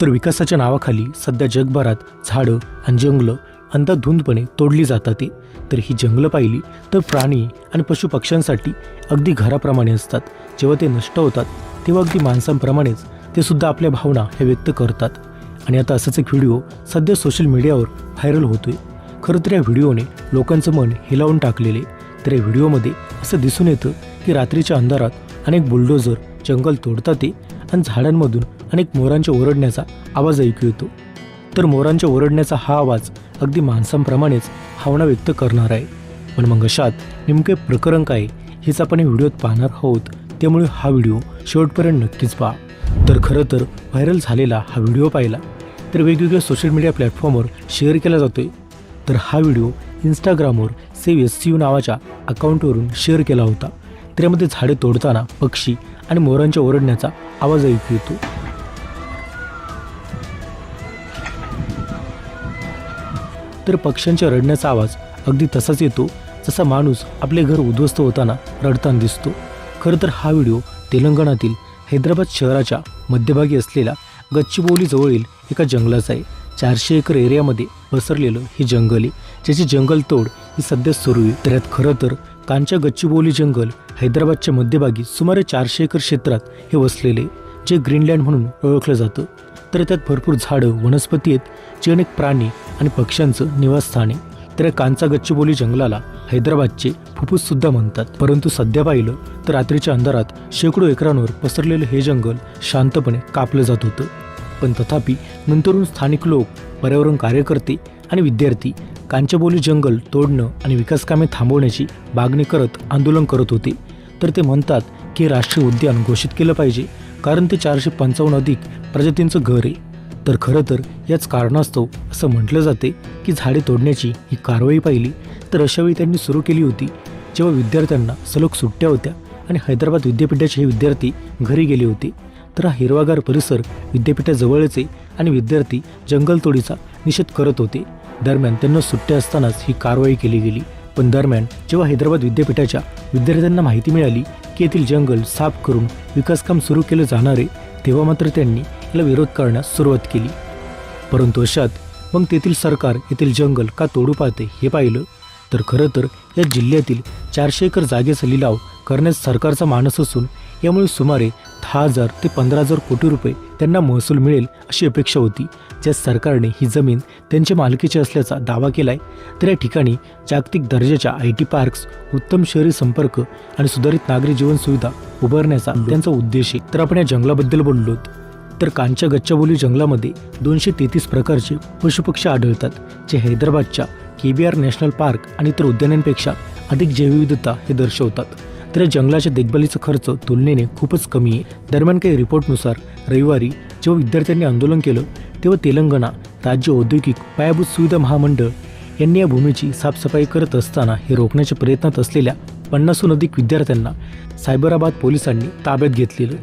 तर विकासाच्या नावाखाली सध्या जगभरात झाडं आणि जंगलं अंधाधुंदपणे तोडली जातात तर ही जंगलं पाहिली तर प्राणी आणि पशुपक्ष्यांसाठी अगदी घराप्रमाणे असतात. जेव्हा ते नष्ट होतात तेव्हा अगदी माणसांप्रमाणेच ते सुद्धा आपल्या भावना हे व्यक्त करतात. आणि आता असाच एक व्हिडिओ सध्या सोशल मीडियावर व्हायरल होतोय. खरं तर या व्हिडिओने लोकांचं मन हिलावून टाकलेले. तर या व्हिडिओमध्ये असं दिसून येतं की रात्रीच्या अंधारात अनेक बुलडोजर जंगल तोडतात ते आणि झाडांमधून अनेक मोरांच्या ओरडण्याचा आवाज ऐकू येतो. तर मोरांच्या ओरडण्याचा हा आवाज अगदी माणसांप्रमाणेच भावना व्यक्त करणार आहे. पण मग अशात नेमके प्रकरण काय हेच आपण व्हिडिओत पाहणार आहोत. त्यामुळे हा व्हिडिओ शेवटपर्यंत नक्कीच पहा. तर खरं तर व्हायरल झालेला हा व्हिडिओ पाहिला तर वेगवेगळ्या सोशल मीडिया प्लॅटफॉर्मवर शेअर केला जातोय. तर हा व्हिडिओ इंस्टाग्रामवर सेव्ह एस सी यू नावाच्या अकाउंटवरून शेअर केला होता. रात्रीमध्ये झाडे तोडताना पक्षी आणि मोरांच्या ओरडण्याचा आवाज ऐकू येतो. तर पक्ष्यांच्या रडण्याचा आवाज अगदी तसाच येतो जसा माणूस आपले घर उद्ध्वस्त होताना रडताना दिसतो. खरं तर हा व्हिडिओ तेलंगणातील हैदराबाद शहराच्या मध्यभागी असलेल्या गच्चीबोलीजवळील एका जंगलाचा आहे. चारशे एकर एरियामध्ये पसरलेलं हे जंगल आहे. ज्याची जंगल तोड ही सध्या सुरू आहे. तर यात खरं तर कांच्या गच्चीबोली जंगल हैदराबादच्या मध्यभागी सुमारे चारशे एकर क्षेत्रात हे वसलेले जे ग्रीनलँड म्हणून ओळखलं जातं. तर त्यात भरपूर झाडं वनस्पती आहेत जे अनेक प्राणी आणि पक्ष्यांचं निवासस्थान आहे. तर या कांचा गच्चीबोली जंगलाला हैदराबादचे फुफ्फुस सुद्धा म्हणतात. परंतु सध्या पाहिलं तर रात्रीच्या अंधारात शेकडो एकरांवर पसरलेलं हे जंगल शांतपणे कापलं जात होतं. पण तथापि नंतरून स्थानिक लोक पर्यावरण कार्यकर्ते आणि विद्यार्थी कांचबोली जंगल तोडणं आणि विकासकामे थांबवण्याची मागणी करत आंदोलन करत होते. तर ते म्हणतात की राष्ट्रीय उद्यान घोषित केलं पाहिजे कारण ते चारशे पंचावन्न अधिक प्रजातींचं घर आहे. तर खरं तर याच कारणास्तव असं म्हटलं जाते की झाडे तोडण्याची ही कारवाई पाहिली. तर अशावेळी त्यांनी सुरू केली होती जेव्हा विद्यार्थ्यांना सलग सुट्ट्या होत्या आणि हैदराबाद विद्यापीठाचे हे विद्यार्थी घरी गेले होते. तर हा हिरवागार परिसर विद्यापीठाजवळचे आणि विद्यार्थी जंगलतोडीचा निषेध करत होते. दरम्यान त्यांना सुट्ट्या असतानाच ही कारवाई केली गेली. पण दरम्यान जेव्हा हैदराबाद विद्यापीठाच्या विद्यार्थ्यांना माहिती मिळाली की येथील जंगल साफ करून विकासकाम सुरू केलं जाणार आहे तेव्हा मात्र त्यांनी याला विरोध करण्यास सुरुवात केली. परंतु अशात मग तेथील सरकार येथील जंगल का तोडू पाहते हे पाहिलं. तर खरं तर या जिल्ह्यातील चारशे एकर जागेचा लिलाव करण्यास सरकारचा मानस असून यामुळे सुमारे दहा हजार ते पंधरा हजार कोटी रुपये त्यांना महसूल मिळेल अशी अपेक्षा होती. ज्या सरकारने ही जमीन त्यांच्या मालकीची असल्याचा दावा केलाय. तर या ठिकाणी जागतिक दर्जाच्या आय टी पार्क्स उत्तम शहरी संपर्क आणि सुधारित नागरी जीवनसुविधा उभारण्याचा त्यांचा उद्देश आहे. तर आपण या जंगलाबद्दल बोललोत तर कांच्या गच्चाबोली जंगलामध्ये दोनशे तेहतीस प्रकारचे पशुपक्षी आढळतात जे हैदराबादच्या K B R national park आणि इतर उद्यानांपेक्षा अधिक जैवविविधता हे दर्शवतात. तर जंगलाच्या देखभालीचा खर्च तुलनेने खूपच कमी आहे. दरम्यान काही रिपोर्टनुसार रविवारी जेव्हा विद्यार्थ्यांनी आंदोलन केलं तेव्हा तेलंगणा राज्य औद्योगिक पायाभूत सुविधा महामंडळ यांनी या भूमीची साफसफाई करत असताना हे रोखण्याच्या प्रयत्नात असलेल्या पन्नासहून अधिक विद्यार्थ्यांना सायबराबाद पोलिसांनी ताब्यात घेतलेलं.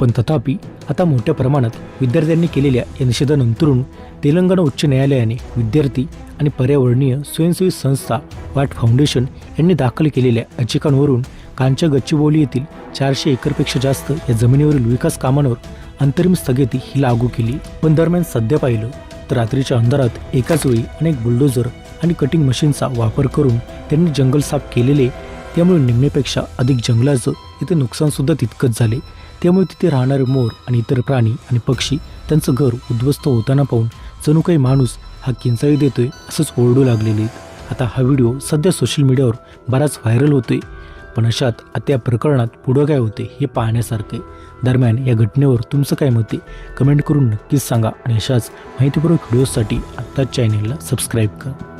पण तथापि आता मोठ्या प्रमाणात विद्यार्थ्यांनी केलेल्या या निषेधानंतरून तेलंगणा उच्च न्यायालयाने विद्यार्थी आणि पर्यावरणीय स्वयंसेवी संस्था वाट फाउंडेशन यांनी दाखल केलेल्या याचिकांवरून कांच्या गच्चीबोली येथील चारशे एकरपेक्षा जास्त या जमिनीवरील विकास कामांवर अंतरिम स्थगिती ही लागू केली. पण दरम्यान सध्या पाहिलं तर रात्रीच्या अंधारात एकाच वेळी अनेक बुलडोजर आणि कटिंग मशीनचा वापर करून त्यांनी जंगल साफ केलेले त्यामुळे निम्मेपेक्षा अधिक जंगलाचं इथे नुकसानसुद्धा तितकंच झाले. त्यामुळे तिथे राहणारे मोर आणि इतर प्राणी आणि पक्षी त्यांचं घर उद्ध्वस्त होताना पाहून जणू काही माणूस हा किंचाळी देतोय असंच ओरडू लागलेले आहेत. आता हा व्हिडिओ सध्या सोशल मीडियावर बराच व्हायरल होतोय. पण अशात आता या प्रकरणात पुढं काय होते हे पाहण्यासारखे. दरम्यान या घटनेवर तुमचं काय मत आहे? कमेंट करून नक्कीच सांगा आणि अशाच माहितीपूर्वक व्हिडिओसाठी आत्ताच चॅनेलला सबस्क्राईब करा.